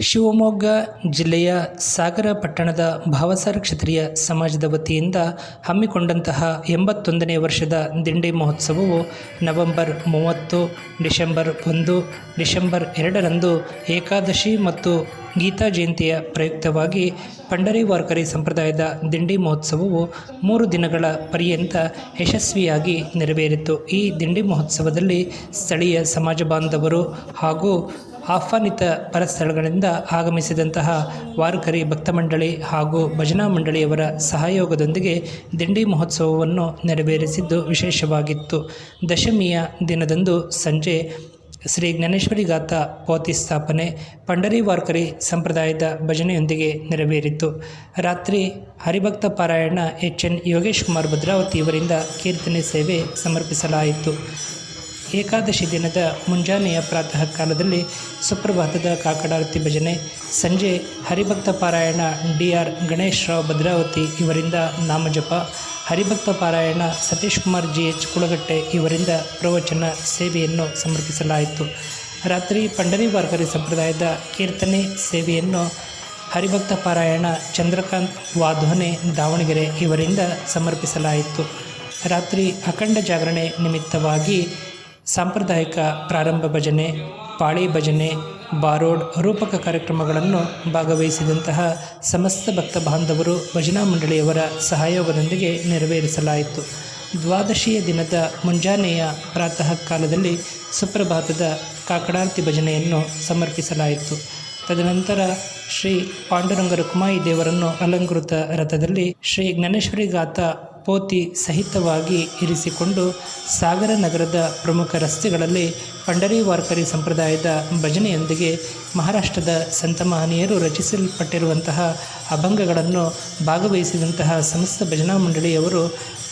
ಶಿವಮೊಗ್ಗ ಜಿಲ್ಲೆಯ ಸಾಗರ ಪಟ್ಟಣದ ಭಾವಸಾರ ಕ್ಷತ್ರಿಯ ಸಮಾಜದ ವತಿಯಿಂದ ಹಮ್ಮಿಕೊಂಡಂತಹ ಎಂಬತ್ತೊಂದನೇ ವರ್ಷದ ದಿಂಡಿ ಮಹೋತ್ಸವವು ನವೆಂಬರ್ ಮೂವತ್ತು, ಡಿಸೆಂಬರ್ ಒಂದು, ಡಿಸೆಂಬರ್ ಎರಡರಂದು ಏಕಾದಶಿ ಮತ್ತು ಗೀತಾ ಜಯಂತಿಯ ಪ್ರಯುಕ್ತವಾಗಿ ಪಂಡರಿ ವಾರ್ಕರಿ ಸಂಪ್ರದಾಯದ ದಿಂಡಿ ಮಹೋತ್ಸವವು ಮೂರು ದಿನಗಳ ಪರ್ಯಂತ ಯಶಸ್ವಿಯಾಗಿ ನೆರವೇರಿತು. ಈ ದಿಂಡಿ ಮಹೋತ್ಸವದಲ್ಲಿ ಸ್ಥಳೀಯ ಸಮಾಜ ಬಾಂಧವರು ಹಾಗೂ ಆಹ್ವಾನಿತ ಪರಸ್ಥಳಗಳಿಂದ ಆಗಮಿಸಿದಂತಹ ವಾರಕರಿ ಭಕ್ತ ಮಂಡಳಿ ಹಾಗೂ ಭಜನಾ ಮಂಡಳಿಯವರ ಸಹಯೋಗದೊಂದಿಗೆ ದಿಂಡಿ ಮಹೋತ್ಸವವನ್ನು ನೆರವೇರಿಸಿದ್ದು ವಿಶೇಷವಾಗಿತ್ತು. ದಶಮಿಯ ದಿನದಂದು ಸಂಜೆ ಶ್ರೀ ಜ್ಞಾನೇಶ್ವರಿ ಗಾತ ಪೋತಿ ಸ್ಥಾಪನೆ ಪಂಡರಿ ವಾರ್ಕರಿ ಸಂಪ್ರದಾಯದ ಭಜನೆಯೊಂದಿಗೆ ನೆರವೇರಿತು. ರಾತ್ರಿ ಹರಿಭಕ್ತ ಪಾರಾಯಣ ಎಚ್ ಎನ್ ಯೋಗೇಶ್ ಕುಮಾರ್ ಭದ್ರಾವತಿ ಇವರಿಂದ ಕೀರ್ತನೆ ಸೇವೆ ಸಮರ್ಪಿಸಲಾಯಿತು. ಏಕಾದಶಿ ದಿನದ ಮುಂಜಾನೆಯ ಪ್ರಾತಃ ಕಾಲದಲ್ಲಿ ಸುಪ್ರಭಾತದ ಕಾಕಡಾರತಿ ಭಜನೆ, ಸಂಜೆ ಹರಿಭಕ್ತ ಪಾರಾಯಣ ಡಿ ಆರ್ ಗಣೇಶ್ ರಾವ್ ಭದ್ರಾವತಿ ಇವರಿಂದ ನಾಮಜಪ, ಹರಿಭಕ್ತ ಪಾರಾಯಣ ಸತೀಶ್ ಕುಮಾರ್ ಜಿ ಎಚ್ ಕುಳಗಟ್ಟೆ ಇವರಿಂದ ಪ್ರವಚನ ಸೇವೆಯನ್ನು ಸಮರ್ಪಿಸಲಾಯಿತು. ರಾತ್ರಿ ಪಂಡರಿ ವಾರ್ಕರಿ ಸಂಪ್ರದಾಯದ ಕೀರ್ತನೆ ಸೇವೆಯನ್ನು ಹರಿಭಕ್ತ ಪಾರಾಯಣ ಚಂದ್ರಕಾಂತ್ ವಾಧ್ವನೆ ದಾವಣಗೆರೆ ಇವರಿಂದ ಸಮರ್ಪಿಸಲಾಯಿತು. ರಾತ್ರಿ ಅಖಂಡ ಜಾಗರಣೆ ನಿಮಿತ್ತವಾಗಿ ಸಾಂಪ್ರದಾಯಿಕ ಪ್ರಾರಂಭ ಭಜನೆ, ಪಾಳಿ ಭಜನೆ, ಬಾರೋಡ್ ರೂಪಕ ಕಾರ್ಯಕ್ರಮಗಳನ್ನು ಭಾಗವಹಿಸಿದಂತಹ ಸಮಸ್ತ ಭಕ್ತ ಬಾಂಧವರು ಭಜನಾ ಮಂಡಳಿಯವರ ಸಹಯೋಗದೊಂದಿಗೆ ನೆರವೇರಿಸಲಾಯಿತು. ದ್ವಾದಶಿಯ ದಿನದ ಮುಂಜಾನೆಯ ಪ್ರಾತಃ ಕಾಲದಲ್ಲಿ ಸುಪ್ರಭಾತದ ಕಾಕಡಾರ್ತಿ ಭಜನೆಯನ್ನು ಸಮರ್ಪಿಸಲಾಯಿತು. ತದನಂತರ ಶ್ರೀ ಪಾಂಡುರಂಗ ರುಕ್ಮಾಯಿ ದೇವರನ್ನು ಅಲಂಕೃತ ರಥದಲ್ಲಿ ಶ್ರೀ ಜ್ಞಾನೇಶ್ವರಿ ಗಾಥ ಪೋತಿ ಸಹಿತವಾಗಿ ಇರಿಸಿಕೊಂಡು ಸಾಗರ ನಗರದ ಪ್ರಮುಖ ರಸ್ತೆಗಳಲ್ಲಿ ಪಂಡರಿ ವಾರ್ಕರಿ ಸಂಪ್ರದಾಯದ ಭಜನೆಯೊಂದಿಗೆ ಮಹಾರಾಷ್ಟ್ರದ ಸಂತ ಮಹನೀಯರು ರಚಿಸಲ್ಪಟ್ಟಿರುವಂತಹ ಅಭಂಗಗಳನ್ನು ಭಾಗವಹಿಸಿದಂತಹ ಸಮಸ್ತ ಭಜನಾ ಮಂಡಳಿಯವರು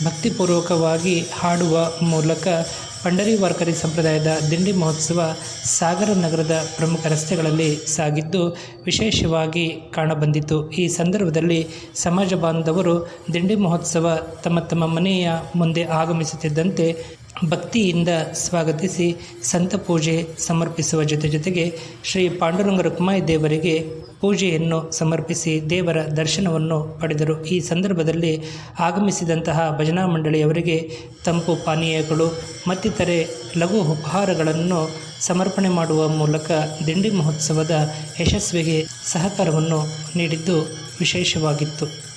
ಭಕ್ತಿಪೂರ್ವಕವಾಗಿ ಹಾಡುವ ಮೂಲಕ ಪಂಡರಿ ವಾರ್ಕರಿ ಸಂಪ್ರದಾಯದ ದಿಂಡಿ ಮಹೋತ್ಸವ ಸಾಗರ ನಗರದ ಪ್ರಮುಖ ರಸ್ತೆಗಳಲ್ಲಿ ಸಾಗಿದ್ದು ವಿಶೇಷವಾಗಿ ಕಾಣಬಂದಿತು. ಈ ಸಂದರ್ಭದಲ್ಲಿ ಸಮಾಜ ಬಾಂಧವರು ದಿಂಡಿ ಮಹೋತ್ಸವ ತಮ್ಮ ತಮ್ಮ ಮನೆಯ ಮುಂದೆ ಆಗಮಿಸುತ್ತಿದ್ದಂತೆ ಭಕ್ತಿಯಿಂದ ಸ್ವಾಗತಿಸಿ ಸಂತ ಪೂಜೆ ಸಮರ್ಪಿಸುವ ಜೊತೆ ಜೊತೆಗೆ ಶ್ರೀ ಪಾಂಡುರಂಗ ರುಕ್ಮಾಯಿ ದೇವರಿಗೆ ಪೂಜೆಯನ್ನು ಸಮರ್ಪಿಸಿ ದೇವರ ದರ್ಶನವನ್ನು ಪಡೆದರು. ಈ ಸಂದರ್ಭದಲ್ಲಿ ಆಗಮಿಸಿದಂತಹ ಭಜನಾ ಮಂಡಳಿಯವರಿಗೆ ತಂಪು ಪಾನೀಯಗಳು, ಮತ್ತಿತರೆ ಲಘು ಉಪಹಾರಗಳನ್ನು ಸಮರ್ಪಣೆ ಮಾಡುವ ಮೂಲಕ ದಿಂಡಿ ಮಹೋತ್ಸವದ ಯಶಸ್ವಿಗೆ ಸಹಕಾರವನ್ನು ನೀಡಿದ್ದು ವಿಶೇಷವಾಗಿತ್ತು.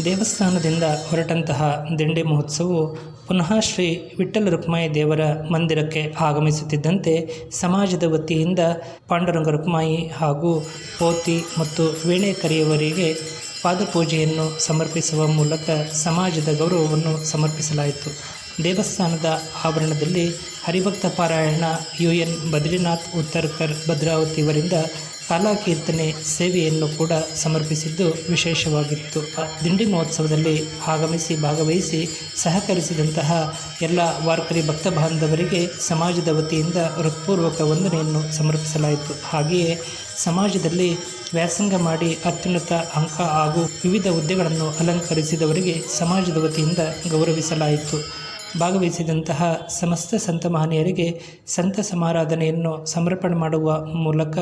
ದೇವಸ್ಥಾನದಿಂದ ಹೊರಟಂತಹ ದಿಂಡಿ ಮಹೋತ್ಸವವು ಪುನಃ ಶ್ರೀ ವಿಠ್ಠಲ ರುಕ್ಮಾಯಿ ದೇವರ ಮಂದಿರಕ್ಕೆ ಆಗಮಿಸುತ್ತಿದ್ದಂತೆ ಸಮಾಜದ ವತಿಯಿಂದ ಪಾಂಡುರಂಗ ರುಕ್ಮಾಯಿ ಹಾಗೂ ಪೋತಿ ಮತ್ತು ವೀಣೆ ಕರೆಯವರಿಗೆ ಪಾದಪೂಜೆಯನ್ನು ಸಮರ್ಪಿಸುವ ಮೂಲಕ ಸಮಾಜದ ಗೌರವವನ್ನು ಸಮರ್ಪಿಸಲಾಯಿತು. ದೇವಸ್ಥಾನದ ಆವರಣದಲ್ಲಿ ಹರಿಭಕ್ತ ಪಾರಾಯಣ ಯು ಎನ್ ಬದ್ರಿನಾಥ್ ಉತ್ತರ್ಕರ್ ಭದ್ರಾವತಿ ಕಾಲಾಕೀರ್ತನೆ ಸೇವೆಯನ್ನು ಕೂಡ ಸಮರ್ಪಿಸಿದ್ದು ವಿಶೇಷವಾಗಿತ್ತು. ದಿಂಡಿ ಮಹೋತ್ಸವದಲ್ಲಿ ಆಗಮಿಸಿ ಭಾಗವಹಿಸಿ ಸಹಕರಿಸಿದಂತಹ ಎಲ್ಲ ವಾರ್ಕರಿ ಭಕ್ತ ಬಾಂಧವರಿಗೆ ಸಮಾಜದ ವತಿಯಿಂದ ಹೃತ್ಪೂರ್ವಕ ವಂದನೆಯನ್ನು ಸಮರ್ಪಿಸಲಾಯಿತು. ಹಾಗೆಯೇ ಸಮಾಜದಲ್ಲಿ ವ್ಯಾಸಂಗ ಮಾಡಿ ಅತ್ಯುನ್ನತ ಅಂಕ ಹಾಗೂ ವಿವಿಧ ಹುದ್ದೆಗಳನ್ನು ಅಲಂಕರಿಸಿದವರಿಗೆ ಸಮಾಜದ ವತಿಯಿಂದ ಗೌರವಿಸಲಾಯಿತು. ಭಾಗವಹಿಸಿದಂತಹ ಸಮಸ್ತ ಸಂತ ಮಹನೀಯರಿಗೆ ಸಂತ ಸಮಾರಾಧನೆಯನ್ನು ಸಮರ್ಪಣೆ ಮಾಡುವ ಮೂಲಕ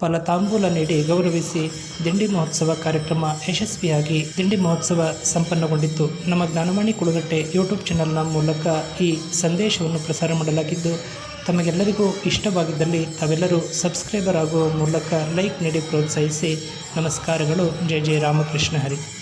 ಫಲತಾಂಬೂಲ ನೀಡಿ ಗೌರವಿಸಿ ದಿಂಡಿ ಮಹೋತ್ಸವ ಕಾರ್ಯಕ್ರಮ ಯಶಸ್ವಿಯಾಗಿ ದಿಂಡಿ ಮಹೋತ್ಸವ ಸಂಪನ್ನಗೊಂಡಿತ್ತು. ನಮ್ಮ ಜ್ಞಾನವಾಣಿ ಕುಳುಗಟ್ಟೆ ಯೂಟ್ಯೂಬ್ ಚಾನಲ್ನ ಮೂಲಕ ಈ ಸಂದೇಶವನ್ನು ಪ್ರಸಾರ ಮಾಡಲಾಗಿದ್ದು, ತಮಗೆಲ್ಲರಿಗೂ ಇಷ್ಟವಾಗಿದ್ದಲ್ಲಿ ತಾವೆಲ್ಲರೂ ಸಬ್ಸ್ಕ್ರೈಬರ್ ಆಗುವ ಮೂಲಕ ಲೈಕ್ ನೀಡಿ ಪ್ರೋತ್ಸಾಹಿಸಿ. ನಮಸ್ಕಾರಗಳು. ಜಯ ಜಯ ರಾಮಕೃಷ್ಣ ಹರಿ.